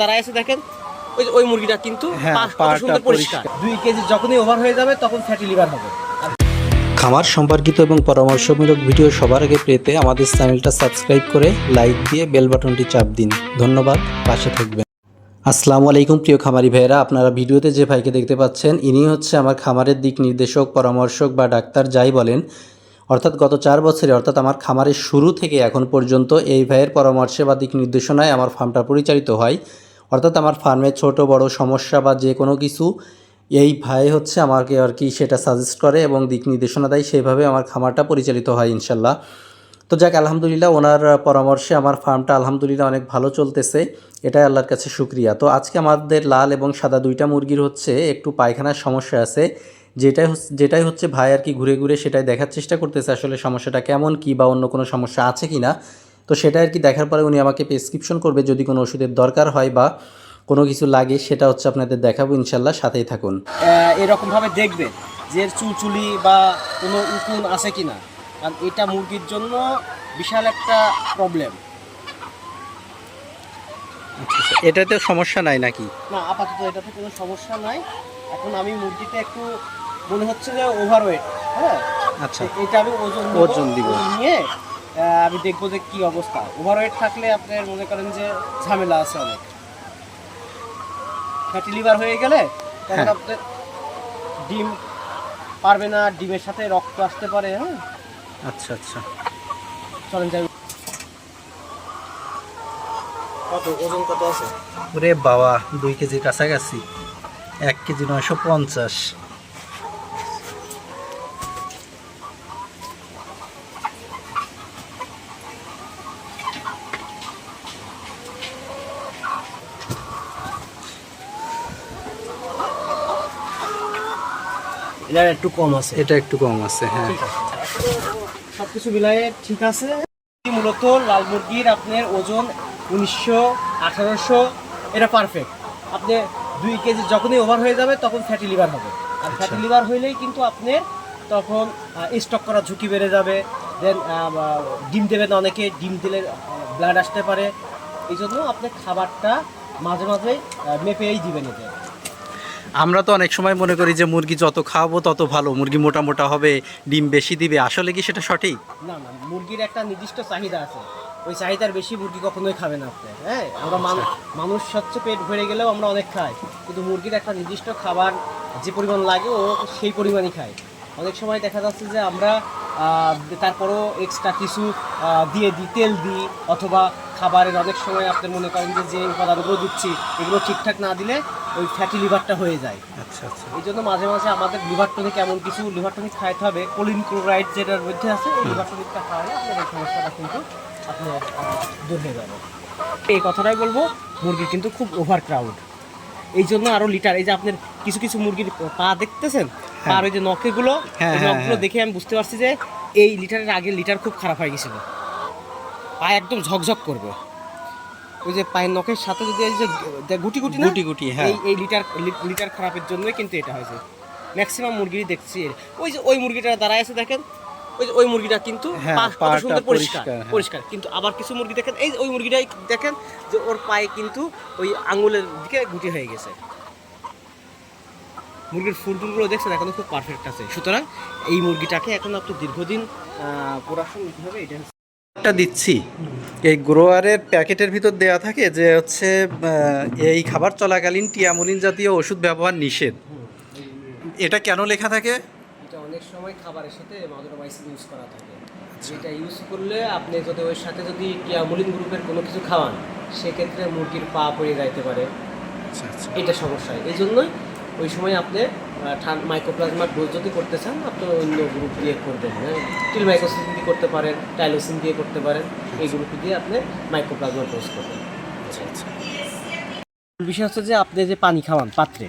দাঁড়ায় আছে দেখেন। ওই ওই মুরগিটা কিন্তু হ্যাঁ, সুন্দর পরিষ্কার। দুই কেজি যখনই ওভার হয়ে যাবে তখন ফ্যাটি লিভার হবে। খামার সম্পর্কিত এবং পরামর্শমূলক ভিডিও সবার আগে পেতে আমাদের চ্যানেলটা সাবস্ক্রাইব করে লাইক দিয়ে বেল বাটনটি চাপ দিন। ধন্যবাদ পাশে থাকবেন। আসসালামু আলাইকুম প্রিয় খামারি ভাইয়েরা। আপনারা ভিডিওতে যে ভাইকে দেখতে পাচ্ছেন ইনি হচ্ছে আমার খামারের দিক নির্দেশক পরামর্শক বা ডাক্তার যাই বলেন। অর্থাৎ গত চার বছরে অর্থাৎ আমার খামারের শুরু থেকে এখন পর্যন্ত এই ভাইয়ের পরামর্শে বা দিক নির্দেশনায় আমার ফার্মটা পরিচালিত হয়। অর্থাৎ আমার ফার্মে ছোট, বড় সমস্যা বা যে কোনো কিছু, এই ভাই হচ্ছে আমাকে আর কি সেটা সাজেস্ট করে এবং দিক নির্দেশনা দেয়, সেইভাবে আমার খামারটা পরিচালিত হয় ইনশাল্লাহ। তো যাক, আলহামদুলিল্লাহ ওনার পরামর্শে আমার ফার্মটা আলহামদুলিল্লাহ অনেক ভালো চলতেছে, এটাই আল্লাহর কাছে শুক্রিয়া। তো আজকে আমাদের লাল এবং সাদা দুইটা মুরগির হচ্ছে একটু পায়খানার সমস্যা আছে, যেটাই হচ্ছে যেটাই হচ্ছে ভাই আর কি ঘুরে ঘুরে সেটাই দেখার চেষ্টা করতেছে আসলে সমস্যাটা কেমন, কি বা অন্য কোনো সমস্যা আছে কি না তো সেটা আর কি দেখার পরে উনি আমাকে প্রেসক্রিপশন করবে যদি কোনো ওষুধের দরকার হয় বা কোনো কিছু লাগে সেটা হচ্ছে আপনাদের দেখাবো ইনশাল্লাহ সাথেই থাকুন। এরকম ভাবে দেখবে যে এর চুলচুলি বা কোনো উকুন আছে কিনা। কারণ এটা মুরগির জন্য বিশাল একটা প্রবলেম এটাতে সমস্যা নাই নাকি? না আপাতত এটাতে কোনো সমস্যা নাই। এখন আমি মুরগিতে একটু মনে হচ্ছে যে ওভারওয়েট হ্যাঁ? আচ্ছা। এটা আমি ওজন। ওজন দিব। নিয়ে আমি দেখব যে কি অবস্থা। ওভারওয়েট থাকলে আপনার মনে করেন যে ঝামেলা আছে অনেক। ফ্যাটি লিভার হয়ে গেলে তখন হ্যাঁ। আপনার ডিম পারবে না ডিমের সাথে রক্ত আসতে পারে হ্যাঁ। আচ্ছা আচ্ছা। চলেন যাই। কত ওজন কত আছে? ওরে বাবা দুই কেজির কাছাকাছি। এক কেজি নয়শো পঞ্চাশ। এটা একটু কম আছে। এটা একটু কম আছে হ্যাঁ। ঠিক আছে। সব কিছু মিলাই ঠিক আছে। মূলত লাল মুরগির আপনার ওজন উনিশশো আঠারোশো এটা পারফেক্ট আপনি দুই কেজি যখনই ওভার হয়ে যাবে তখন ফ্যাটি লিভার হবে। আর আচ্ছা। ফ্যাটি লিভার হইলেই কিন্তু আপনার তখন স্টক করার ঝুঁকি বেড়ে যাবে। দেন ডিম দেবেন অনেকে ডিম দিলে ব্লাড আসতে পারে। এই জন্য আপনি খাবারটা মাঝে মাঝে মেপেই দিবেন এতে। আমরা তো অনেক সময় মনে করি যে মুরগি যত খাওয়াবো তত ভালো মুরগি মোটা মোটা হবে ডিম বেশি দিবে। আসলে কি সেটা সঠিক? না না মুরগির একটা নির্দিষ্ট চাহিদা আছে। ওই চাহিদার বেশি মুরগি কখনোই খাবে না আপনি হ্যাঁ? আমরা মানুষ হচ্ছে পেট ভরে গেলেও আমরা অনেক খাই। কিন্তু মুরগির একটা নির্দিষ্ট খাবার যে পরিমাণ লাগে ও সেই পরিমাণই খায়। অনেক সময় দেখা যাচ্ছে যে আমরা তারপরও এক্সট্রা কিছু দিয়ে দিই তেল দিই অথবা খাবারের অনেক সময় আপনি মনে করেন যে যে উপাদানগুলো দিচ্ছি এগুলো ঠিকঠাক না দিলে ওই ফ্যাটি লিভারটা হয়ে যায়। আচ্ছা আচ্ছা। এই জন্য মাঝে মাঝে আমাদের লিভার টনিক এমন কিছু লিভার টনিক খাইতে হবে। কোলিন ক্লোরাইড যেটার মধ্যে আছে এই লিভার টনিকটা খাওয়ালে আপনার এই সমস্যাটা কিন্তু আপনি দূর হয়ে যাবে। এই কথাটাই বলব মুরগি কিন্তু খুব ওভার ক্রাউড এই জন্য আরও লিটার এই যে আপনার কিছু কিছু মুরগির পা দেখতেছেন? আর ওই যে নখেগুলো হ্যাঁ, হ্যাঁ, নখগুলো হ্যাঁ। দেখে আমি বুঝতে পারছি যে এই লিটারের আগে লিটার খুব খারাপ হয়ে গেছিল। পা একদম ঝকঝক করবে। ওই যে পায়ের নখের সাথে যদি এই যে গুটি গুটি না গুটি গুটি, হ্যাঁ। এই এই লিটার লিটার খারাপের জন্যই কিন্তু এটা হয়েছে। ম্যাক্সিমাম মুরগিরই দেখছি ওই যে ওই মুরগিটা দাঁড়ায় আছে দেখেন ওই যে ওই মুরগিটা কিন্তু হ্যাঁ, সুন্দর পরিষ্কার পরিষ্কার, হ্যাঁ। কিন্তু আবার কিছু মুরগি দেখেন এই ওই মুরগিটাই দেখেন যে ওর পায়ে কিন্তু ওই আঙুলের দিকে গুটি হয়ে গেছে। মুরগির ফুলটুলগুলো দেখছেন এখন খুব পারফেক্ট আছে। সুতরাং এই মুরগিটাকে এখন আপনি দীর্ঘদিন প্রোডাকশন নিতে হবে এটা একটা দিচ্ছি। এই গ্রোয়ারের প্যাকেটের ভিতর দেয়া থাকে যে হচ্ছে এই খাবার চলাকালীন টিয়ামুলিন জাতীয় ওষুধ ব্যবহার নিষেধ। এটা কেন লেখা থাকে? এটা অনেক সময় খাবারের সাথে মাদুরামাইসিন ইউজ করা থাকে। যেটা ইউজ করলে আপনি যদি ওর সাথে যদি কিয়ামুলিন গ্রুপের কোনো কিছু খাওয়ান সেক্ষেত্রে মুরগির পা পড়ে যাইতে পারে। আচ্ছা আচ্ছা। এটা সমস্যা এই জন্যই ওই সময় আপনি মাইক্রোপ্লাজমার ডোজ যদি করতে চান আপনি অন্য গ্রুপ দিয়ে করবেন হ্যাঁ? টিল মাইক্রোসিন দিয়ে করতে পারেন টাইলোসিন দিয়ে করতে পারেন এই গ্রুপ দিয়ে আপনি মাইক্রোপ্লাজমার ডোজ করবেন। আচ্ছা আচ্ছা। বিষয় হচ্ছে যে আপনি যে পানি খাওয়ান পাত্রে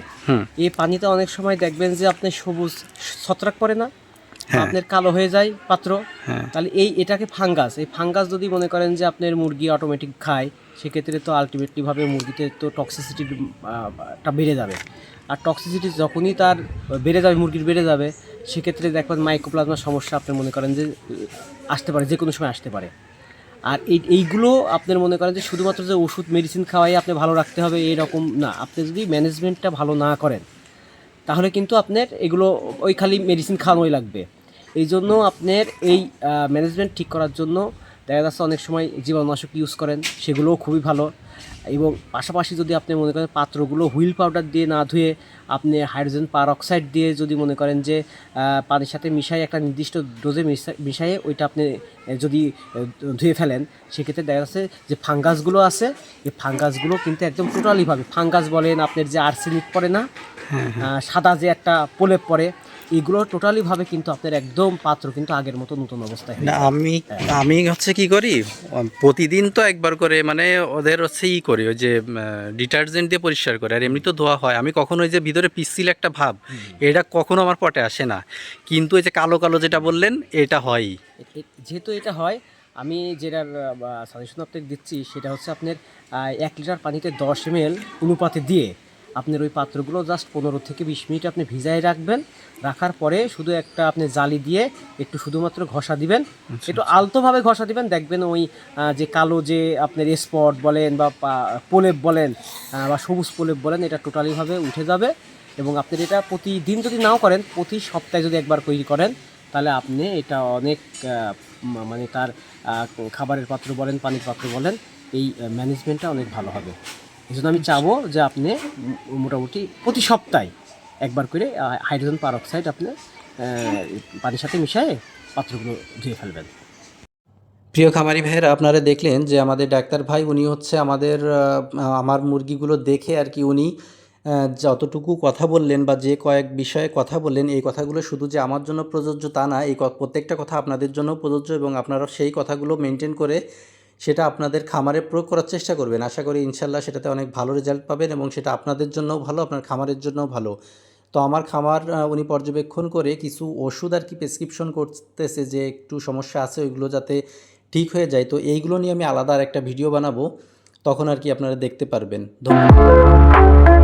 এই পানিতে অনেক সময় দেখবেন যে আপনি সবুজ ছত্রাক পড়ে না। আপনার কালো হয়ে যায় পাত্র হ্যাঁ। তাহলে এই এটাকে ফাঙ্গাস। এই ফাঙ্গাস যদি মনে করেন যে আপনার মুরগি অটোমেটিক খায় সেক্ষেত্রে তো আলটিমেটলি ভাবে মুরগিতে তো টক্সিসিটিটা বেড়ে যাবে। আর টক্সিসিটি যখনই তার বেড়ে যাবে মুরগির বেড়ে যাবে সেক্ষেত্রে দেখবেন মাইক্রোপ্লাজমার সমস্যা আপনি মনে করেন যে আসতে পারে যে কোনো সময় আসতে পারে। আর এই এইগুলো আপনার মনে করেন যে শুধুমাত্র যে ওষুধ মেডিসিন খাওয়াই আপনি ভালো রাখতে হবে এরকম না। আপনি যদি ম্যানেজমেন্টটা ভালো না করেন তাহলে কিন্তু আপনার এগুলো ওই খালি মেডিসিন খাওয়ানোই লাগবে। এই জন্য আপনার এই ম্যানেজমেন্ট ঠিক করার জন্য দেখা যাচ্ছে অনেক সময় জীবাণুনাশক ইউজ করেন সেগুলোও খুবই ভালো। এবং পাশাপাশি যদি আপনি মনে করেন পাত্রগুলো হুইল পাউডার দিয়ে না ধুয়ে আপনি হাইড্রোজেন পারঅক্সাইড দিয়ে যদি মনে করেন যে পানির সাথে মিশাই একটা নির্দিষ্ট ডোজে মিশা- মিশাইয়ে ওইটা আপনি যদি ধুয়ে ফেলেন সেক্ষেত্রে দেখা যাচ্ছে যে ফাঙ্গাসগুলো আছে এই ফাঙ্গাসগুলো কিন্তু একদম টোটালিভাবে ফাঙ্গাস বলেন আপনার যে আর্সেনিক পড়ে না সাদা যে একটা প্রলেপ পড়ে এগুলো টোটালিভাবে কিন্তু আপনার একদম পাত্র কিন্তু আগের মতো নতুন অবস্থায় না আমি আমি হচ্ছে কি করি? প্রতিদিন তো একবার করে মানে ওদের হচ্ছে ই করি ওই যে ডিটারজেন্ট দিয়ে পরিষ্কার করে আর এমনি তো ধোয়া হয়। আমি কখনো ওই যে ভিতরে পিসিল একটা ভাব এটা কখনো আমার পটে আসে না। কিন্তু ওই যে কালো কালো যেটা বললেন এটা হয়ই যেহেতু এটা হয় আমি যেটার সাজেশন আপনাকে দিচ্ছি সেটা হচ্ছে আপনার এক লিটার পানিতে দশ এম এল অনুপাতে দিয়ে আপনার ওই পাত্রগুলো জাস্ট পনেরো থেকে বিশ মিনিট আপনি ভিজায় রাখবেন। রাখার পরে শুধু একটা আপনি জালি দিয়ে একটু শুধুমাত্র ঘষা দিবেন। একটু আলতোভাবে ঘষা দিবেন। দেখবেন ওই যে কালো যে আপনার স্পট বলেন বা পা- প্রলেপ বলেন বা সবুজ প্রলেপ বলেন এটা টোটালিভাবে উঠে যাবে এবং আপনি এটা প্রতিদিন যদি নাও করেন প্রতি সপ্তাহে যদি একবার তৈরি করেন তাহলে আপনি এটা অনেক মানে তার খাবারের পাত্র বলেন পানির পাত্র বলেন এই ম্যানেজমেন্টটা অনেক ভালো হবে। এই আমি চাবো যে আপনি মোটামুটি প্রতি সপ্তাহে একবার করে হাইড্রোজেন পারঅক্সাইড আপনি পানির সাথে মিশিয়ে পাত্রগুলো ধুয়ে ফেলবেন। প্রিয় খামারি ভাইয়েরা, আপনারা দেখলেন যে আমাদের ডাক্তার ভাই, উনি হচ্ছে আমাদের আমার মুরগিগুলো দেখে আর কি উনি যতটুকু কথা বললেন বা যে কয়েক বিষয়ে কথা বললেন, এই কথাগুলো শুধু যে আমার জন্য প্রযোজ্য তা না, এই প্রত্যেকটা কথা আপনাদের জন্য প্রযোজ্য এবং আপনারা সেই কথাগুলো মেনটেন করে সেটা আপনাদের খামারে প্রয়োগ করার চেষ্টা করবেন। আশা করি ইনশাল্লাহ সেটাতে অনেক ভালো রেজাল্ট পাবেন এবং সেটা আপনাদের জন্যও ভালো, আপনার খামারের জন্যও ভালো। তো আমার খামার উনি পর্যবেক্ষণ করে কিছু ওষুধ আর কি প্রেসক্রিপশন করতেছে যে একটু সমস্যা আছে, ওইগুলো যাতে ঠিক হয়ে যায়। তো এইগুলো নিয়ে আমি আলাদা আর একটা ভিডিও বানাবো। তখন আর কি আপনারা দেখতে পারবেন। ধন্যবাদ।